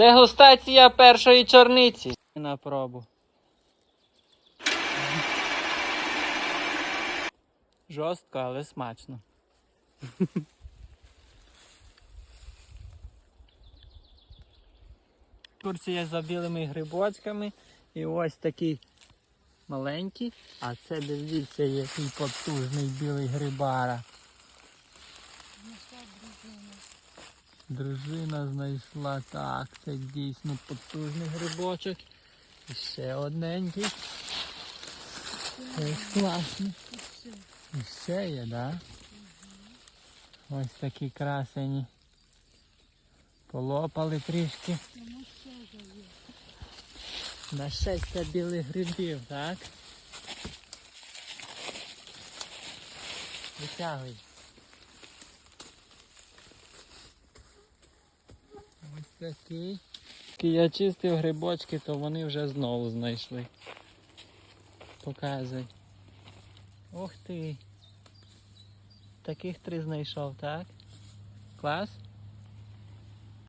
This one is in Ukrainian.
Дегустація першої чорниці. На пробу. Жорстко, але смачно. Турція за білими грибочками. І ось такий маленький. А це дивіться, який потужний білий грибара. Дружина знайшла так, це дійсно потужний грибочок. І ще одненький. Ось класний. І ще є, да? Ось такі красені. Полопали трішки. На щастя білих грибів, так? Витягуй. Ось такий. Я чистив грибочки, то вони вже знову знайшли. Показуй. Ух ти. Таких три знайшов, так? Клас?